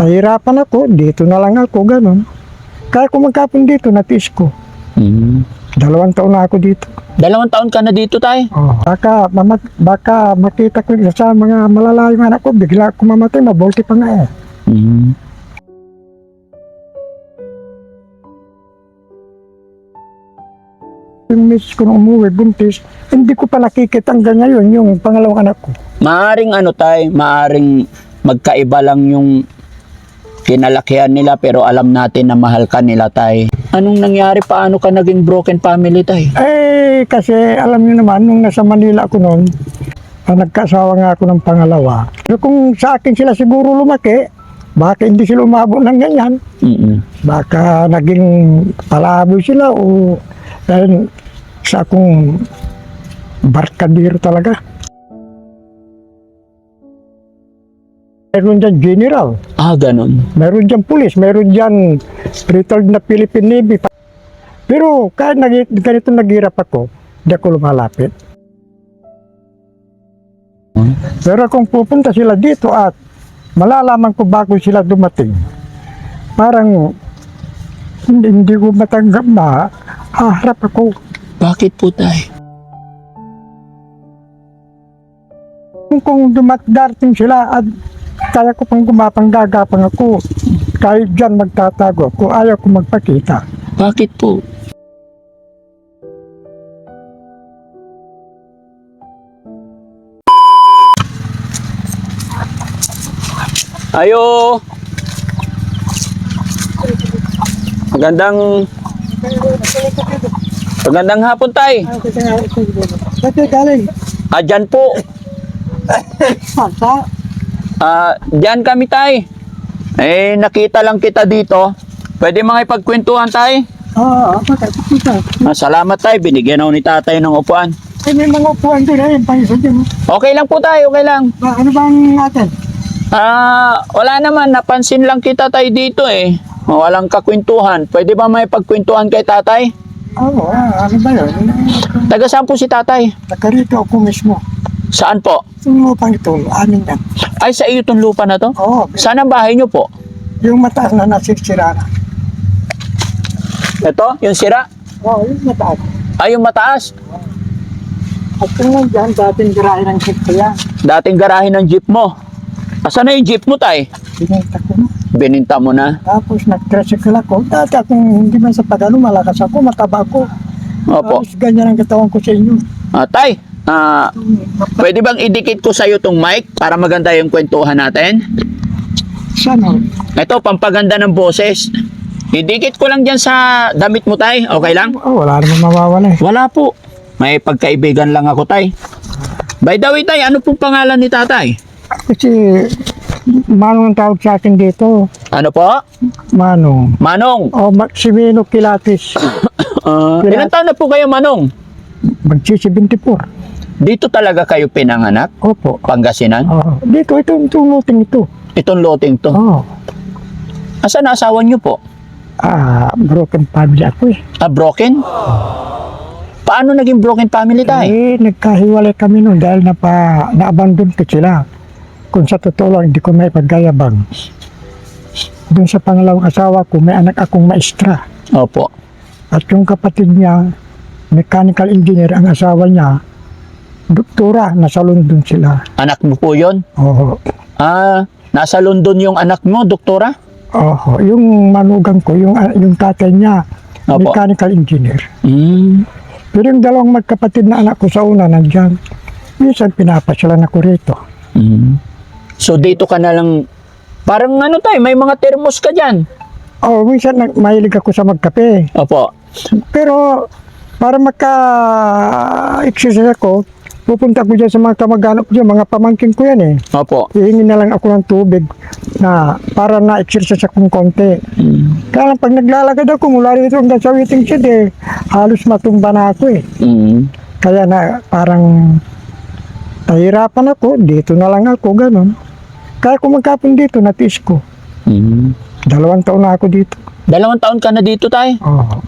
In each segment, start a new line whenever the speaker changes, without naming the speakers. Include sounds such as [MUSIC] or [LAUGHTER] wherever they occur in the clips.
Nahirapan ako, dito na lang ako, ganun. Kaya kung magkapon dito, natiis ko.
Mm.
Dalawang taon na ako dito.
Dalawang taon ka na dito, tay?
Oh. Baka, mamat, baka makita ko sa mga malalayong anak ko, bigla ako mamatay, mabolti pa nga eh.
Mm.
Yung miss ko nung umuwi, buntis, hindi ko pa nakikita hanggang ngayon yung pangalawang anak ko.
Maaring ano, tay? Maaring magkaiba lang yung kinalakihan nila pero alam natin na mahal ka nila, tay. Anong nangyari? Paano ka naging broken family, tay?
Eh, kasi alam niyo naman, nung nasa Manila ako noon, ah, nagkasawa nga ako ng pangalawa. So, kung sa akin sila siguro lumaki, baka hindi sila umabot ng ganyan.
Mm-mm.
Baka naging palaboy sila o dahil sa akong barkadiro talaga. Meron dyan general,
Ah, ganun.
meron dyan pulis, meron dyan retired na Philippine Navy. Pero kahit nag, ganito naghirap ako, hindi ako lumalapit. Pero kung pupunta sila dito at malalaman ko bago sila dumating, parang hindi, hindi ko matanggap na haharap ako.
Bakit po, tay?
Kung, kung dumat darating sila at kaya ko pang gumapang gagapang ako, kahit dyan magtatago ako, ayaw ko magpakita.
Bakit po? Ayo. Magandang Magandang hapon, tay.
Kasi galing,
Ah, dyan po. [LAUGHS]
sa
Ah, dyan kami, tay. Eh, nakita lang kita dito. Pwede mga ipagkwentuhan, tay?
Oo, apa ka, kita.
Ah, salamat, tay. Binigyan ako ni tatay ng upuan.
Ay, may mga upuan din eh, pangisa din.
Okay lang po, tay. Okay lang.
Ba, ano bang atin?
Ah, wala naman. Napansin lang kita, tay, dito eh. Walang kakwentuhan. Pwede ba may pagkwentuhan kay tatay?
Oo, ah, ano ba yun?
Taga saan po si tatay?
Nakarito ako mismo.
Saan po?
Yung lupang ito, amin yan.
Ay, sa iyo itong lupa na to?
Oo,
Saan ang bahay niyo po?
yung mataas na nasisira na.
Ito, yung sira?
Oo, yung mataas.
Ay, yung mataas.
At kung nandyan, dating girahin ng kit ko yan.
Dating garahe ng jeep mo. Asan na yung jeep mo, tay?
Binenta ko na.
Bininta mo na.
Tapos nag-tricycle ako. Dati akong hindi man sa pagano, malakas ako, mataba ako.
Opo.
Tapos ganyan ang katawan ko sa inyo.
Ah, tay, ah, pwede bang idikit ko sa'yo tong mic para maganda yung kwentuhan natin?
Sana,
Ito, pampaganda ng boses. Idikit ko lang dyan sa damit mo, tay. Okay lang?
oh, wala naman mawawala eh.
Wala po. May pagkaibigan lang ako, tay. By the way, tay, ano pong pangalan ni tatay?
Kasi, Manong ang tawag sa akin dito.
Ano po?
Manong.
Manong.
O, Maximino Pilates. [COUGHS]
Ah, ilan taon na po kayo, Manong?
Magsi-74.
Dito talaga kayo pinanganak?
Opo.
Pangasinan?
Oo. Dito, ito, itong luting ito.
Itong loting to.
Oo.
Asan na asawa niyo po?
Ah, broken family ako eh.
Ah, broken? Paano naging broken family tayo?
Eh, nagkahiwalay kami noon dahil napa, na-abandon ko sila. Kung sa totoo lang, hindi ko may paggayabang. Doon sa pangalawang asawa ko, may anak akong maestra.
Opo.
At yung kapatid niya, mechanical engineer, ang asawa niya, doktora, nasa London sila.
Anak mo po yon?
Oo.
Ah, nasa London yung anak mo, doktora?
Oo. Yung manugang ko, yung, yung tatay niya,
Opo.
mechanical engineer.
Hmm.
Pero yung dalawang magkapatid na anak ko sa una, nandyan. Minsan pinapasyalan ako rito.
Hmm. So dito ka na lang, parang ano tayo, may mga termos ka dyan.
Oo, minsan nag- mahilig ako sa magkape.
Opo.
Pero para maka-exercise ako, pupunta ko dyan sa mga kamag-anak ko dyan, mga pamangkin ko yan eh.
Opo.
Hihingi na lang ako ng tubig na para na-exercise akong konti.
Hmm.
Kaya lang pag naglalakad ako mula rito hanggang sa waiting shed eh, halos matumba na ako eh.
Hmm.
Kaya na parang nahirapan ako, dito na lang ako, ganun. Kaya kung magkapon dito, natiis ko.
Hmm.
Dalawang taon na ako dito.
Dalawang taon ka na dito tayo.
Oo.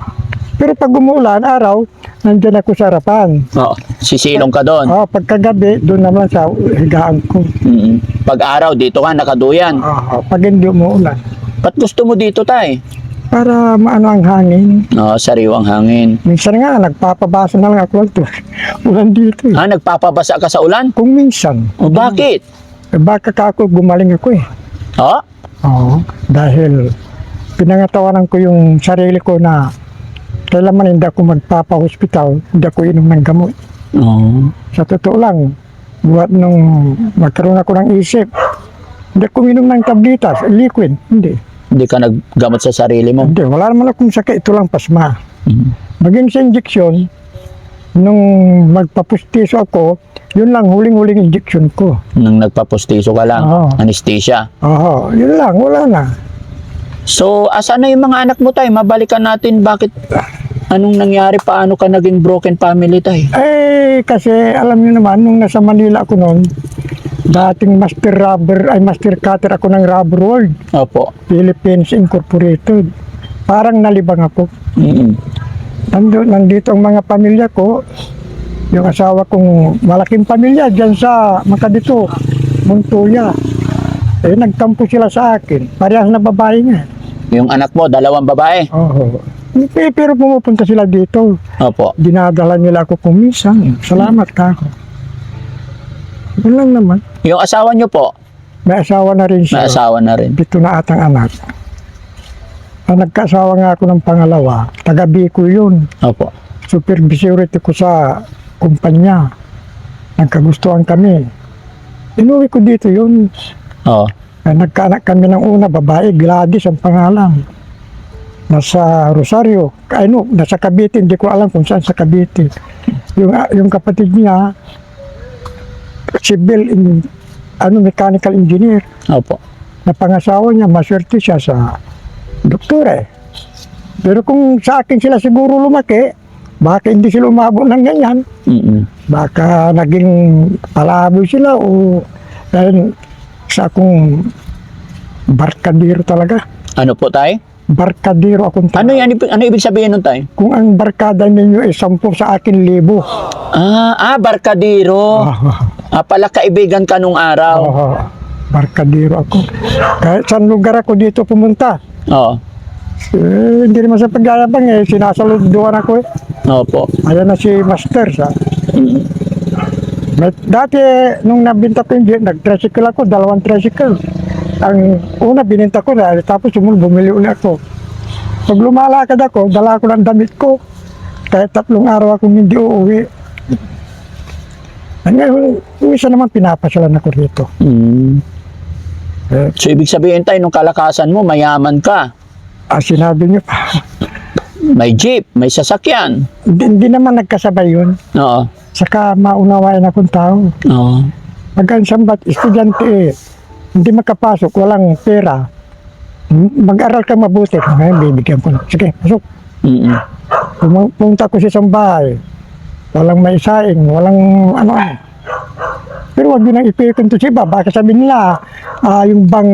Pero pag umuulan, araw, nandyan ako sa harapan.
Oo. Sisilong ka doon.
Oh, pagkagabi, doon naman sa higaan ko.
Mm. Pag araw, dito ka nakaduyan.
Oh, pag hindi umuulan.
Ba't gusto mo dito, tay?
Para maano ang hangin.
Oo, sariwang hangin.
Minsan nga, nagpapabasa na lang ako. [LAUGHS] Ulan dito eh.
Ah, nagpapabasa ka sa ulan?
Kung minsan,
O bakit?
eh, baka ka ako gumaling ako eh.
Oo?
Oo, dahil pinangatawanan ko yung sarili ko na kailanman hindi ako magpapa-hospital, hindi ako inom ng gamot.
Oo.
Sa totoo lang, buat nung magkaroon ako ng isip, hindi ako inom ng tablitas, liquid, hindi.
Hindi ka naggamot sa sarili mo.
Hindi, wala naman akong sakit, ito lang pasma.
Mm.
Maging sa injection, nung magpapustiso ako, yun lang huling-huling injection ko.
Nang nagpapustiso ka lang.
Oo.
Anesthesia.
Oo, yun lang, wala na.
So, asan na yung mga anak mo, tay? Mabalikan natin bakit anong nangyari, paano ka naging broken family, tay?
Eh, kasi alam niyo naman, nung nasa Manila ako noon, dating master rubber, ay master cutter ako ng Rubber World,
Opo.
Philippines Incorporated. Parang nalibang ako.
Mm.
Nando, nandito ang mga pamilya ko, yung asawa kong malaking pamilya dyan sa Makadito, Montoya. Eh, nagkampo sila sa akin. Parehas na babae nga.
Yung anak mo, dalawang babae.
Oo. Eh, pero pumupunta sila dito.
Opo.
Dinadala nila ako kung minsan. Salamat ka ako. Yun lang naman.
Yung asawa nyo po,
May asawa na rin siya.
may asawa na rin.
Pito na atang anak. Ang nagkaasawa nga ako ng pangalawa, taga Bicol yun.
Opo.
Supervisority ko sa kumpanya. Nagkagustuhan kami. Inuwi ko dito yun.
Oo.
Eh, Nagkaanak kami ng una, babae, Gladys ang pangalan. Nasa Rosario, ano, nasa Cavite, hindi ko alam kung saan sa Cavite. Yung, ah, yung kapatid niya, civil, in, ano, mechanical engineer.
Opo.
Na pangasawa niya, maswerte siya sa doktor eh. Pero kung sa akin sila siguro lumaki, baka hindi sila umabot ng ganyan.
Mm.
Baka naging palaboy sila o dahil sa akong barkadiro talaga.
Ano po, tay?
Barkadiro akong tao.
Ano yan? Ano ibig sabihin nun, tay?
Kung ang barkada ninyo ay sampu sa akin libo.
Ah, ah, barkadiro.
Ah,
Ah, pala kaibigan ka nung araw.
ah, barkadiro ako. Kahit saan lugar ako dito pumunta.
Oo.
Eh, hindi naman sa pagyayabang eh. Sinasaluduan ako eh.
Opo.
Ayan na si Master sa
Mm.
Dati, nung nabinta ko yung jet, nag-tricycle ako, dalawang tricycle. Ang una, bininta ko na, tapos sumunod, bumili ulit ako. Pag lumalakad ako, dala ko ng damit ko. Kahit tatlong araw akong hindi uuwi. Ang ngayon, isa naman pinapasyalan ako rito.
Mm.
Eh,
So, ibig sabihin, tay, nung kalakasan mo, mayaman ka.
ah, sinabi niyo,
May jeep, may sasakyan.
hindi, hindi naman nagkasabay yun.
Oo.
Saka maunawain akong tao.
Oo.
Pag ang sambat, estudyante eh, hindi makapasok, walang pera. Mag-aral ka mabuti. Ngayon, bibigyan ko. na. Sige, pasok.
Mm.
Pum- Pumunta ko sa isang bahay. Walang may saing, walang ano. Pero wag yun ang ipikon to si iba. Baka sabihin nila, ah, yung bang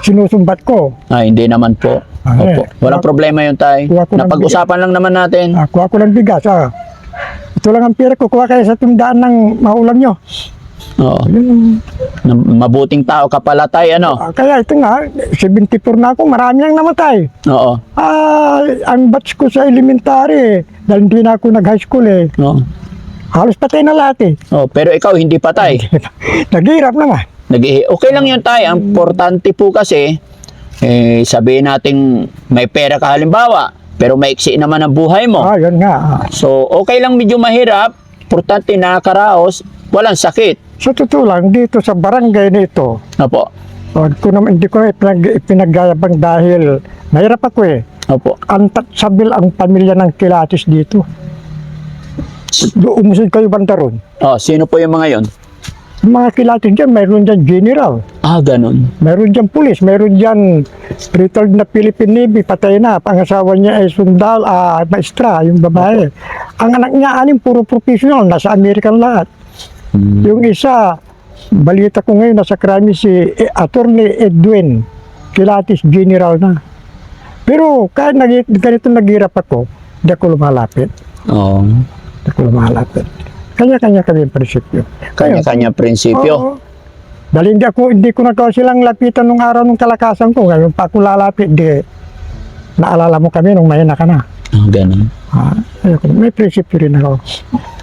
sinusumbat ko.
Ah, hindi naman po.
Ah,
Opo.
eh.
Walang problema yun, tay.
Kuha ko ng
Napag-usapan lang naman natin.
Ah, kuha ko ng bigas. Ah. Ito lang ang pera ko. Kuha kayo sa tindaan ng maulam nyo.
Oo.
Yun.
Na- Mabuting tao ka pala, tay, ano?
Ah, kaya ito nga, 74 na ako. Marami ang namatay.
Oo.
Ah, ang batch ko sa elementary, dahil hindi na ako nag-high school eh.
Oo.
Halos patay na lahat eh.
Oh, pero ikaw hindi pa, tay. [LAUGHS]
Naghihirap naman.
nag okay lang yun, tay. Ang importante po kasi, eh, sabihin natin may pera ka halimbawa, pero maiksi naman ang buhay mo.
Ah, yun nga.
So, okay lang medyo mahirap, importante nakakaraos, walang sakit.
Sa totoo lang, dito sa barangay na ito,
Opo.
wag ko naman, hindi ko ipinag, ipinagyayabang dahil mahirap ako eh.
Opo.
Sabil ang pamilya ng Kilatis dito. Do, umusod kayo banda ron.
Oh, sino po yung mga yon?
Mga Kilatis dyan, mayroon dyan general,
Ah, ganun.
mayroon dyan pulis, mayroon dyan retired na Philippine Navy, patay na. Pangasawa niya ay sundal, ah, maestra, yung babae. Ang anak niya, anim, puro professional, nasa American lahat.
Hmm.
Yung isa, balita ko ngayon, nasa krami si eh, Attorney Edwin Kilatis General na. Pero kahit nag ganito naghirap ako, Hindi ako lumalapit.
Oo.
Hindi ako lumalapit. Kanya-kanya kami yung prinsipyo.
Kanya-kanya prinsipyo.
Oo. Dahil hindi ako, hindi ko nagawa silang lapitan nung araw nung kalakasan ko. Ngayon pa ako lalapit, di, naalala mo kami nung mahina ka na.
Ah, ganun.
Ha? Ayoko, may prinsipyo rin ako.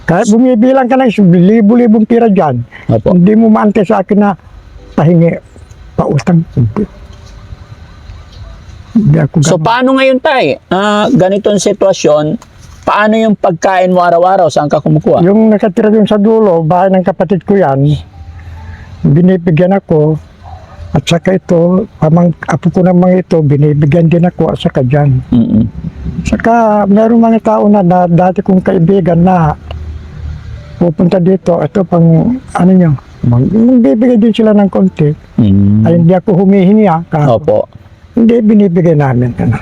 Kahit bumibilang ka ng libo-libong pira dyan,
Opo.
hindi mo maante sa akin na pahingi, pautang. Hindi. Hindi ako
So
ganun.
paano ngayon tay? Ah, ganitong sitwasyon, paano yung pagkain mo araw-araw? Saan ka kumukuha?
Yung nakatira yung sa dulo, bahay ng kapatid ko yan, binibigyan ako. At saka ito, pamang, apo ko namang ito, binibigyan din ako at saka dyan.
Mm-mm.
Saka meron mga tao na, na dati kong kaibigan na pupunta dito, ito pang ano nyo, mag, magbibigay din sila ng konti.
Mm.
Ay hindi ako humihingi ha, ka,
Opo.
hindi binibigay namin. Ano.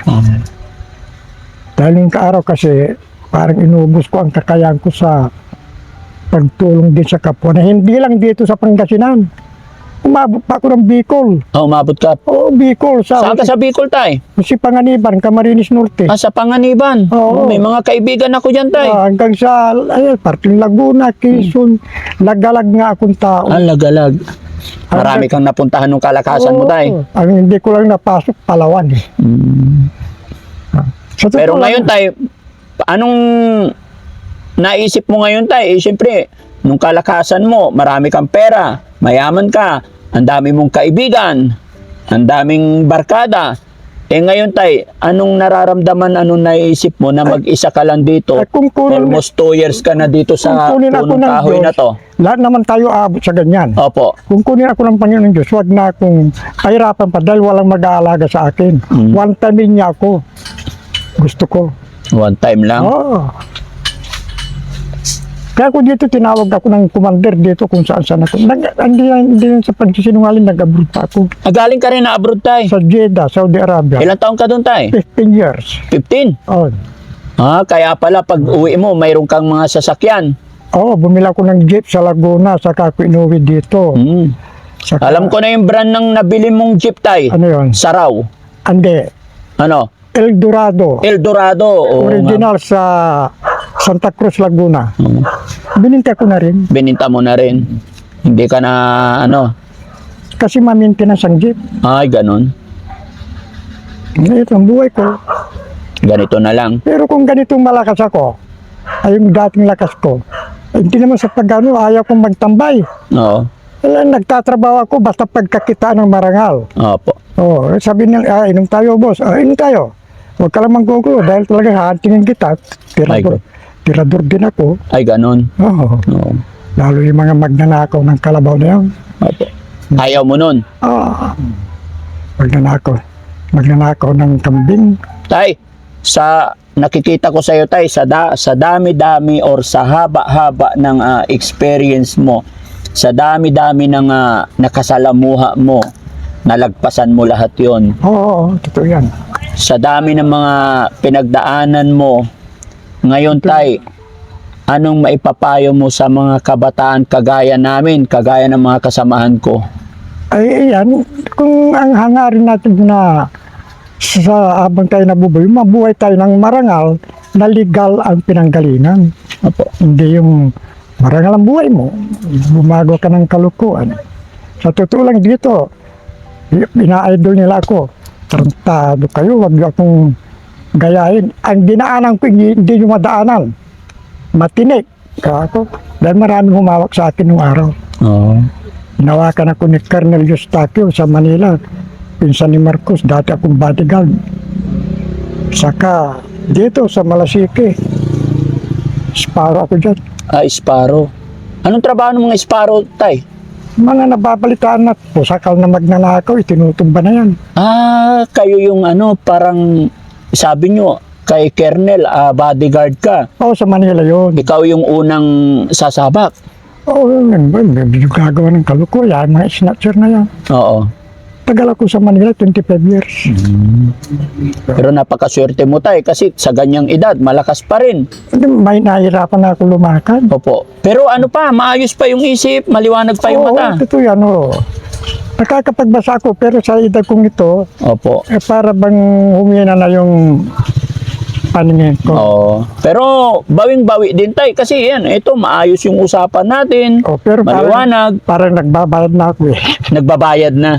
Dahil yung kaaraw kasi parang inubos ko ang kakayahan ko sa pagtulong din sa kapwa na hindi lang dito sa Pangasinan. Umabot pa ako ng Bicol.
Ah, umabot ka.
Oo, Bicol. Sa,
Saan ka sa Bicol tay?
si Panganiban, Camarines Norte.
Ah, sa Panganiban.
Oo.
May mga kaibigan ako dyan tay.
Ah, hanggang sa ay, parting Laguna, Quezon, lagalag nga akong tao.
Ah, lagalag. Marami kang napuntahan ng kalakasan mo tay.
Oo. Ang hindi ko lang napasok, Palawan eh.
Mm.
Sa
Pero ngayon tay, anong naisip mo ngayon tay? Eh, siyempre, nung kalakasan mo, marami kang pera, mayaman ka, ang dami mong kaibigan, ang daming barkada. Eh ngayon tay, anong nararamdaman, anong naisip mo na mag-isa ka lang dito?
Ay, kung kunin-
Almost two years ka na dito sa
kung
punong
ng
kahoy
Diyos,
na to.
lahat naman tayo aabot sa ganyan.
Opo.
Kung kunin ako ng Panginoon Diyos, wag na akong kahirapan pa dahil walang mag-aalaga sa akin.
Mm.
One time niya ako. Gusto ko.
One time lang.
Oo. Kaya ako dito tinawag ako ng commander dito kung saan saan ako. Nag, hindi, hindi sa pagsisinungaling, nag-abroad pa ako.
Ah, galing ka rin na abroad tay.
Sa Jeddah, Saudi Arabia.
Ilang taon ka doon tay?
15 years.
15.
Oh.
Ah, kaya pala pag uwi mo, mayroon kang mga sasakyan.
Oo, bumili ako ng jeep sa Laguna, saka ako inuwi dito.
Hmm.
Saka,
Alam ko na yung brand ng nabili mong jeep tay.
Ano yun?
Saraw.
Ande,
Ano?
El Dorado.
Eldorado. Oo,
original sa Santa Cruz, Laguna.
Oo.
Bininta ko na rin.
Bininta mo na rin. Hindi ka na, ano,
Kasi ma-maintenance ang jeep.
ay, ganun.
Ito ang buhay ko.
Ganito na lang.
Pero kung ganitong malakas ako, ay yung dating lakas ko, ay hindi naman sa pagano, ayaw kong magtambay.
Oo.
Eh, nagtatrabaho ako basta pagkakitaan ng marangal.
Opo.
Oh, sabi nila, ah, inom tayo, boss. Ah, inom tayo. Huwag ka lang manggugulo dahil talaga hatingin kita. Tirador, tirador din ako.
Ay, ganun.
Oo.
Oo.
Lalo yung mga magnanakaw ng kalabaw na yun.
Opo. Ayaw mo nun.
Ah, magnanakaw. Magnanakaw ng kambing.
Tay, sa nakikita ko sa iyo tay sa da, sa dami-dami or sa haba-haba ng ah, experience mo, sa dami-dami ng ah, nakasalamuha mo, nalagpasan mo lahat 'yon.
Oo, oo, totoo yan.
Sa dami ng mga pinagdaanan mo, ngayon tay, anong maipapayo mo sa mga kabataan kagaya namin, kagaya ng mga kasamahan ko?
Ay, yan. Kung ang hangarin natin na sa habang tayo nabubuhay, mabuhay tayo ng marangal na legal ang pinanggalingan.
Opo.
Hindi yung marangal ang buhay mo, gumagawa ka ng kalukuan. Sa totoo lang dito, ina-idol nila ako. Tarantado kayo, wag niyo akong gayahin. Ang dinaanan ko, hindi, hindi nyo madaanan. Matinik. Kaya ako, dahil maraming humawak sa akin nung araw.
Oo.
Hinawakan ako ni Colonel Eustaquio sa Manila. Pinsan ni Marcos, dati akong bodyguard. Saka dito sa Malasike, Sparo ako dyan.
Ah, Sparrow. Anong trabaho ng mga Sparrow, tay?
Mga nababalitaan na pusakal na magnanakaw, itinutumba na yan.
Ah, kayo yung ano, parang sabi nyo, kay Kernel, ah, bodyguard ka.
Oo, sa Manila yun.
Ikaw yung unang sasabak.
Oo, yun, yun, medyo gagawa ng kaluko, yan, mga snatcher na yan.
Oo.
Tagal ako sa Manila, 25 years.
Pero napakaswerte mo tay kasi sa ganyang edad, malakas pa rin.
Hindi, May nahihirapan na ako lumakad.
Opo. Pero ano pa, maayos pa yung isip, maliwanag pa yung
Oo,
mata.
totoo yan, oo. Nakakapagbasa ako, pero sa edad kong ito,
Opo.
eh, para bang humina na yung paningin ko.
Oo. Pero bawing-bawi din tay kasi yan, ito maayos yung usapan natin.
Oh, pero parang,
Maliwanag,
parang nagbabayad na ako eh. [LAUGHS]
nagbabayad na.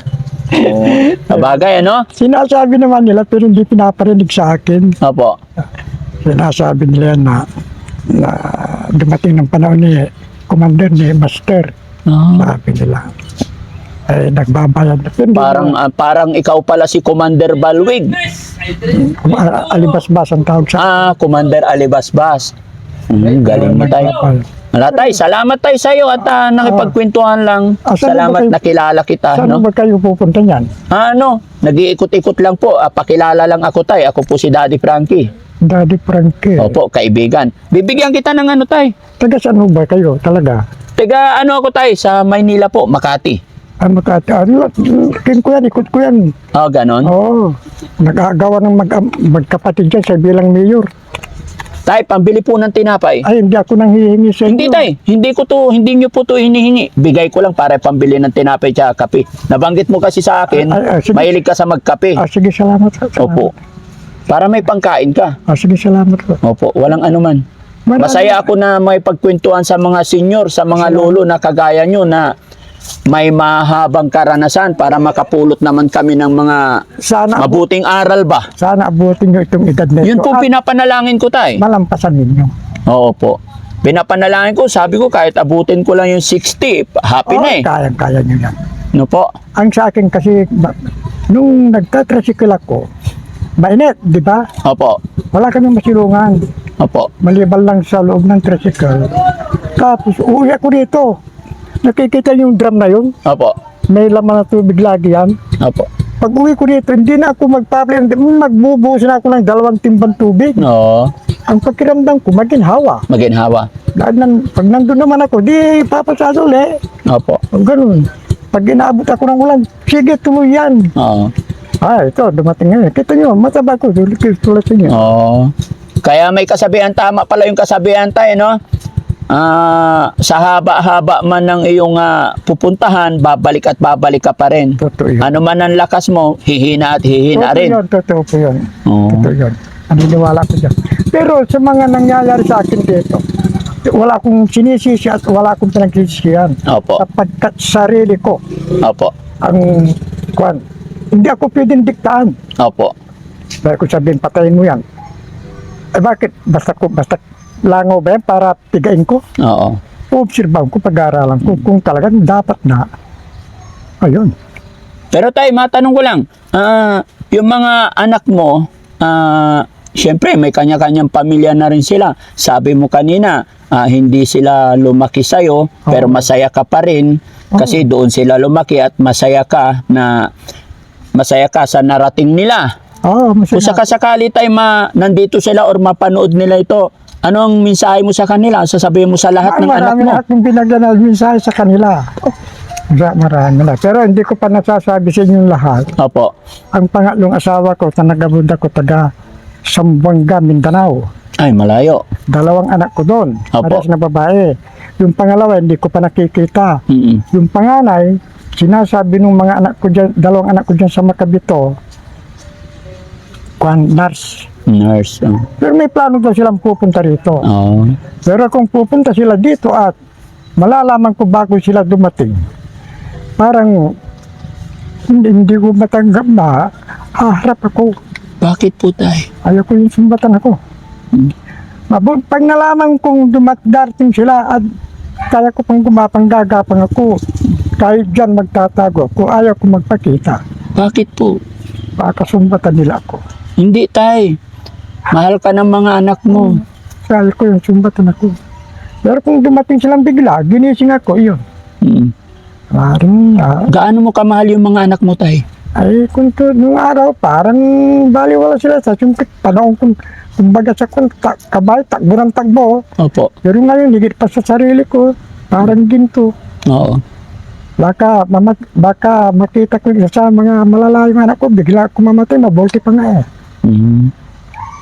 Oo. Sabagay, ano?
Sinasabi naman nila pero hindi pinaparinig sa akin.
Opo.
Sinasabi nila na, na dumating ng panahon ni commander ni master. Sabi nila. Eh, nagbabayad na. Pero
Parang ah, parang ikaw pala si Commander Balwig.
Alibas-bas ang tawag sa
Ah, Commander Alibasbas. Hmm, galing mo tayo. Wala tay, salamat tayo sa iyo at ah, nakipagkwentuhan lang.
Ah,
Salamat
kayo-
nakilala kita,
Saan
no?
ba kayo pupunta niyan?
Ano, nag-iikot-ikot lang po. Ah, pakilala lang ako tay. Ako po si Daddy Frankie.
Daddy Frankie.
Opo, kaibigan. Bibigyan kita ng ano tay.
Taga saan ba kayo talaga?
Tiga ano ako tay sa Maynila po, Makati.
Ano ka? Ano? King ko yan, ikot ko yan.
Oh, ganon.
Oo. Nag-aagawa ng mag magkapatid dyan sa bilang mayor.
Tay, pambili po ng tinapay.
Ay, hindi ako nang hihingi sa inyo.
Hindi tay, hindi ko to, hindi nyo po to hinihingi. Bigay ko lang para pambili ng tinapay tsaka kape. Nabanggit mo kasi sa akin,
Ay, ay, sige.
mahilig ka sa magkape.
Ah, sige, salamat. salamat.
Opo. Para may pangkain ka.
Ah, sige, salamat po.
Opo, walang anuman.
Marami-
Masaya ako na may pagkwentuhan sa mga senior, sa mga lolo na kagaya nyo na may mahabang karanasan para makapulot naman kami ng mga
Sana,
mabuting aral ba?
sana abutin nyo itong edad na ito.
Yun po
at
pinapanalangin ko tay.
malampasan ninyo.
Oo po. Pinapanalangin ko, sabi ko kahit abutin ko lang yung 60, happy na eh.
Kayang-kaya nyo yan.
No po?
Ang sa akin kasi, ba- nung nagtatrasikil ako, mainit, di ba?
Opo.
Wala kami masilungan.
Opo.
Malibal lang sa loob ng tricycle. Tapos, uwi ako dito. Nakikita niyo yung drum na yun?
Opo.
May laman na tubig lagi yan.
Opo.
Pag uwi ko dito, hindi na ako magpapalit. Magbubuhos na ako ng dalawang timbang tubig.
No.
Ang pakiramdam ko, maginhawa.
Maginhawa.
Dahil nan, pag nandun naman ako, di papasado ulit.
Opo.
Ganun. Pag inaabot ako ng ulan, sige tuloy yan.
Oo.
Ah, ito, dumating ngayon. Kita nyo, mataba ko, tulad sa inyo.
Oo. Kaya may kasabihan, tama pala yung kasabihan tayo, no? Ah, sa haba-haba man ng iyong ah, pupuntahan, babalik at babalik ka pa rin.
Totoo yun.
Ano man ang lakas mo, hihina at hihina
Totoo
rin.
yun, totoo po yun.
Oo.
Totoo yun. Naniniwala ko dyan. Pero sa mga nangyayari sa akin dito, wala akong sinisisi at wala akong pinagsisihan.
Opo.
Sapagkat sarili ko
Opo.
ang kwan. Hindi ako pwedeng diktaan.
Opo.
Dahil ko sabihin, patayin mo yan. Eh bakit? Basta ko, basta langaw ba yan para tigain ko?
Oo.
Obserbahan ko, pag-aaralan ko kung talagang dapat na. Ayun.
Pero tay, matanong ko lang, ah, yung mga anak mo, ah, syempre may kanya-kanyang pamilya na rin sila. Sabi mo kanina, ah, hindi sila lumaki sa'yo, pero masaya ka pa rin kasi doon sila lumaki at masaya ka na masaya ka sa narating nila.
Oh,
Kung sakasakali tayo ma, nandito sila or mapanood nila ito, ano ang mensahe mo sa kanila? Sasabihin mo sa lahat ng anak
marami
mo?
na akong binagyan na mensahe sa kanila. Sa marami na. Pero hindi ko pa nasasabi sa inyong lahat.
Opo.
Ang pangatlong asawa ko, na nagabunda ko taga Sambuanga, Mindanao.
Ay, malayo.
Dalawang anak ko doon.
Opo.
Parehas na babae. Yung pangalawa, hindi ko pa nakikita.
Mm-mm.
Yung panganay, sinasabi ng mga anak ko dyan, dalawang anak ko dyan sa Makabito, kwan, nurse.
Nurse. oh.
Pero may plano daw silang pupunta rito.
Oo.
Pero kung pupunta sila dito at malalaman ko bago sila dumating, parang hindi, hindi ko matanggap na haharap ako.
Bakit po tayo?
Ayaw ko yung sumbatan ako.
Hmm.
Pag nalaman kong dumatdarting sila at kaya ko pang gumapang gagapang ako, kahit dyan magtatago ako, ayaw ko magpakita.
Bakit po?
Baka sumbatan nila ako.
Hindi tay. Mahal ka ng mga anak mo.
Kaya ko yung sumbatan ako. Pero kung dumating silang bigla, ginising ako, yun.
Mm.
Maring, ah,
Gaano mo kamahal yung mga anak mo tay?
Ay, kung to, nung araw, parang baliwala sila sa yung panahon kung kumbaga sa kung ta, kabay, takbo ng takbo.
Opo.
Pero ngayon, higit pa sa sarili ko, parang ginto.
Oo.
Baka, mama, baka makita ko isa sa mga malalayong anak ko, bigla ako mamatay, mabolti pa nga eh.
Mm.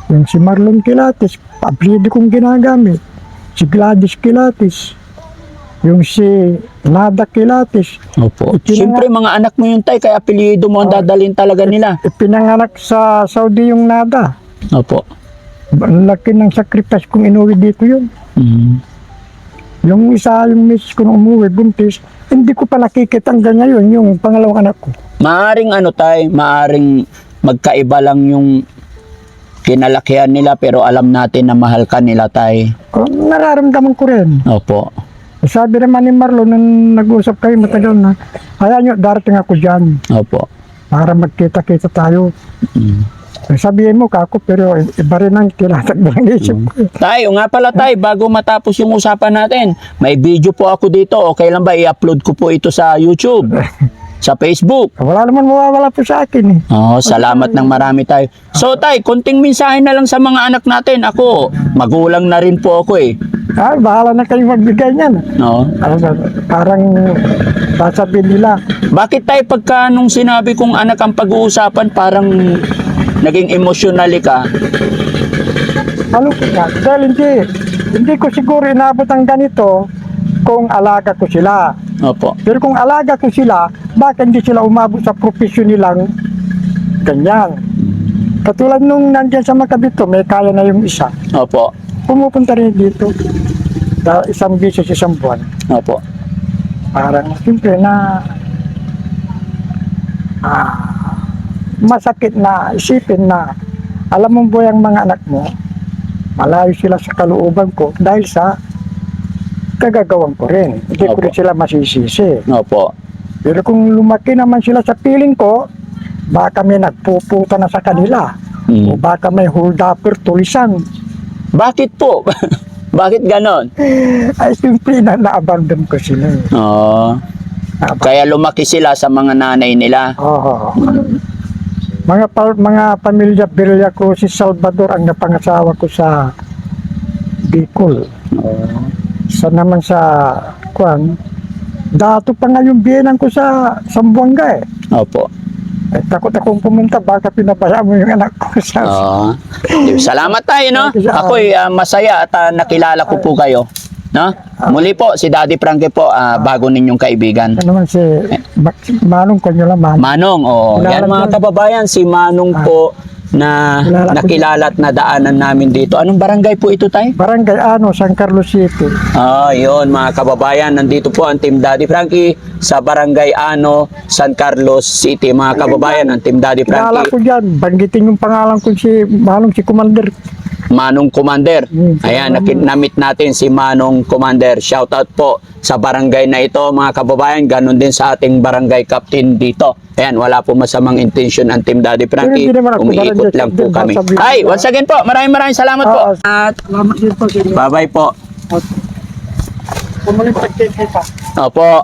Yung si Marlon Kilatis, apelido kong ginagamit. Si Gladys Kilatis. Yung si Nada Kilatis,
Opo.
Ipinanganak-
Siyempre mga anak mo yung tay, kaya apelyido mo ang dadalhin talaga nila.
ipinanganak sa Saudi yung Nada.
Opo.
Ang laki ng sacrifice kong inuwi dito yun.
Mm.
Yung isa, yung miss ko nung umuwi, buntis, hindi ko pa nakikita hanggang ngayon yung pangalawang anak ko.
Maaring ano tay, maaring magkaiba lang yung kinalakihan nila pero alam natin na mahal ka nila tay.
Oh, nararamdaman ko rin.
Opo.
Sabi naman ni Marlon nung nag-usap kayo matagal na, hayaan nyo, darating ako dyan
Opo.
para magkita-kita tayo.
Mm.
Sabihin mo kako, pero iba rin ang tinatakbo ng isip ko.
Tay, o nga pala tay, bago matapos yung usapan natin, may video po ako dito. Okay lang ba i-upload ko po ito sa YouTube? [LAUGHS] Sa Facebook?
Wala naman mawawala po sa akin eh.
Oh, salamat ng marami tayo. So tay, konting mensahe na lang sa mga anak natin. Ako, magulang na rin po ako eh.
Ah, bahala na kayo magbigay niyan.
No?
Ano, parang sasabihin nila,
Bakit tayo pagka nung sinabi kong anak ang pag-uusapan, parang naging emotionally ka?
ano ko nga, dahil hindi, hindi ko siguro inabot ang ganito kung alaga ko sila.
Opo.
Pero kung alaga ko sila, bakit hindi sila umabot sa profesyon nilang ganyan? Katulad nung nandyan sa Makabito, may kaya na yung isa.
Opo.
Pumupunta rin dito. Sa isang bisis, isang buwan.
Opo.
Parang, siyempre na ah, masakit na isipin na alam mo boy ang mga anak mo, malayo sila sa kalooban ko dahil sa kagagawan ko rin. Hindi ko
Opo.
rin sila masisisi.
Opo.
Pero kung lumaki naman sila sa piling ko, baka may nagpuputa na sa kanila. O
Mm.
baka may hold upper tulisan.
Bakit po? [LAUGHS] Bakit ganon?
Ay, siyempre na na-abandon ko sila. eh. Na-
kaya lumaki sila sa mga nanay nila.
Oo. Mga pa, mga pamilya Belia ko si Salvador ang napangasawa ko sa Bicol. Sa naman sa Kwan, dato pa nga yung biyenan ko sa Sambuanga eh.
Opo.
eh takot akong pumunta, baka pinabaya mo yung anak ko sa...
Oo. Salamat tayo, no? Ako'y ah, masaya at ah, nakilala ko po kayo. No? Muli po, si Daddy Frankie po, ah, bago ninyong kaibigan.
Ano naman si Manong ko nyo naman.
Manong, oh.
Kilala
Yan mga kababayan, si Manong po na
Kilala
nakilala at nadaanan namin dito. Anong barangay po ito, tay?
Barangay Ano, San Carlos City.
Ah, yun mga kababayan, nandito po ang Team Daddy Frankie sa Barangay Ano, San Carlos City. Mga kababayan, ang Team Daddy
Kilala
Frankie,
ko dyan, banggitin yung pangalan ko si Manong si Commander.
Manong Commander.
Hmm,
Ayan,
salamat.
nakit namit natin si Manong Commander. Shoutout po sa barangay na ito, mga kababayan. Ganon din sa ating barangay captain dito. Ayan, wala po masamang intention ang Team Daddy Frankie. Umiikot lang po kami. Ay, once again po, maraming maraming salamat po. At bye-bye po.
Muling pagkikita.
Opo.